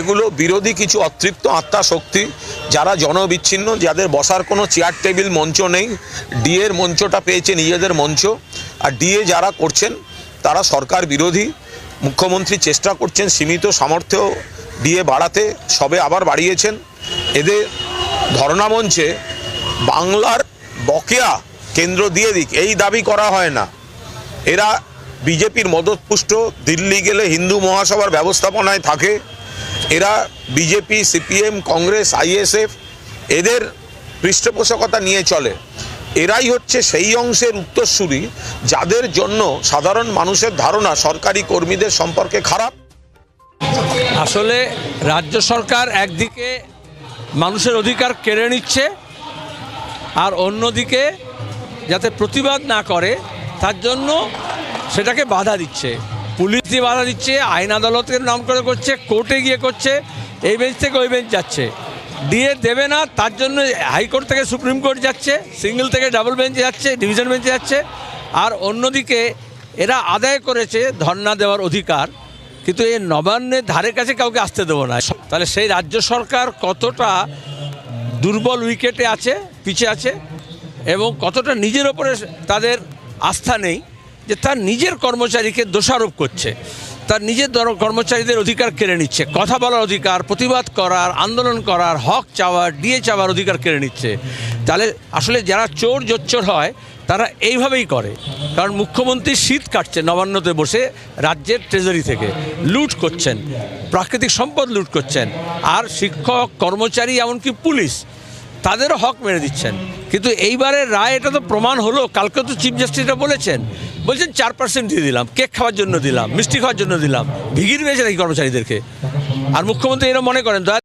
এগুলো বিরোধী কিছু অতৃপ্ত আত্মা শক্তি যারা জনবিচ্ছিন্ন, যাদের বসার কোনো চেয়ার টেবিল মঞ্চ নেই। ডিএর মঞ্চটা পেয়েছে নিজেদের মঞ্চ। আর ডিএ যারা করছেন, তারা সরকার বিরোধী। মুখ্যমন্ত্রী চেষ্টা করছেন সীমিত সামর্থ্য ডিএ বাড়াতে, সবে আবার বাড়িয়েছেন। এদের ধর্ণা মঞ্চে বাংলার বকেয়া কেন্দ্র দিয়ে দিক, এই দাবি করা হয় না। এরা বিজেপির মদতপুষ্ট, দিল্লি গেলে হিন্দু মহাসভার ব্যবস্থাপনায় থাকে। এরা বিজেপি, সিপিএম, কংগ্রেস, আইএসএফ, এদের পৃষ্ঠপোষকতা নিয়ে চলে। এরাই হচ্ছে সেই অংশের উত্তরসূরি যাদের জন্য সাধারণ মানুষের ধারণা সরকারি কর্মীদের সম্পর্কে খারাপ। আসলে রাজ্য সরকার একদিকে মানুষের অধিকার কেড়ে নিচ্ছে আর অন্যদিকে যাতে প্রতিবাদ না করে, তার জন্য সেটাকে বাধা দিচ্ছে। পুলিশ দিয়ে বাধা দিচ্ছে, আইন আদালতের নাম করে করছে, কোর্টে গিয়ে করছে, এই বেঞ্চ থেকে ওই বেঞ্চ যাচ্ছে। দিয়ে দেবে না, তার জন্য হাইকোর্ট থেকে সুপ্রিম কোর্ট যাচ্ছে, সিঙ্গেল থেকে ডাবল বেঞ্চে যাচ্ছে, ডিভিশন বেঞ্চে যাচ্ছে। আর অন্যদিকে এরা আদায় করেছে ধর্ণা দেওয়ার অধিকার, কিন্তু এই নবান্নের ধারে কাছে কাউকে আসতে দেবো না। তাহলে সেই রাজ্য সরকার কতটা দুর্বল, উইকেটে আছে পিছে আছে, এবং কতটা নিজের ওপরে তাদের আস্থা নেই যে তার নিজের কর্মচারীকে দোষারোপ করছে, তার নিজের দর- কর্মচারীদের অধিকার কেড়ে নিচ্ছে, কথা বলার অধিকার, প্রতিবাদ করার, আন্দোলন করার, হক চাওয়ার ডিএ চাওয়ার অধিকার কেড়ে নিচ্ছে। তাহলে আসলে যারা চোর জোচ্চোর হয়, তারা এইভাবেই করে। কারণ মুখ্যমন্ত্রী শীত কাটছে নবান্নতে বসে রাজ্যের ট্রেজারি থেকে। লুট করছেন, প্রাকৃতিক সম্পদ লুট করছেন, আর শিক্ষক, কর্মচারী, এমনকি পুলিশ, তাদেরও হক মেরে দিচ্ছেন। কিন্তু এইবারের রায়, এটা তো প্রমাণ হলো, কালকে তো চিফ জাস্টিসটা বলেছেন। বলছেন চার পার্সেন্ট দিয়ে দিলাম, কেক খাওয়ার জন্য দিলাম, মিষ্টি খাওয়ার জন্য দিলাম ভিগির পেয়েছে নাকি কর্মচারীদেরকে? আর মুখ্যমন্ত্রী এরা মনে করেন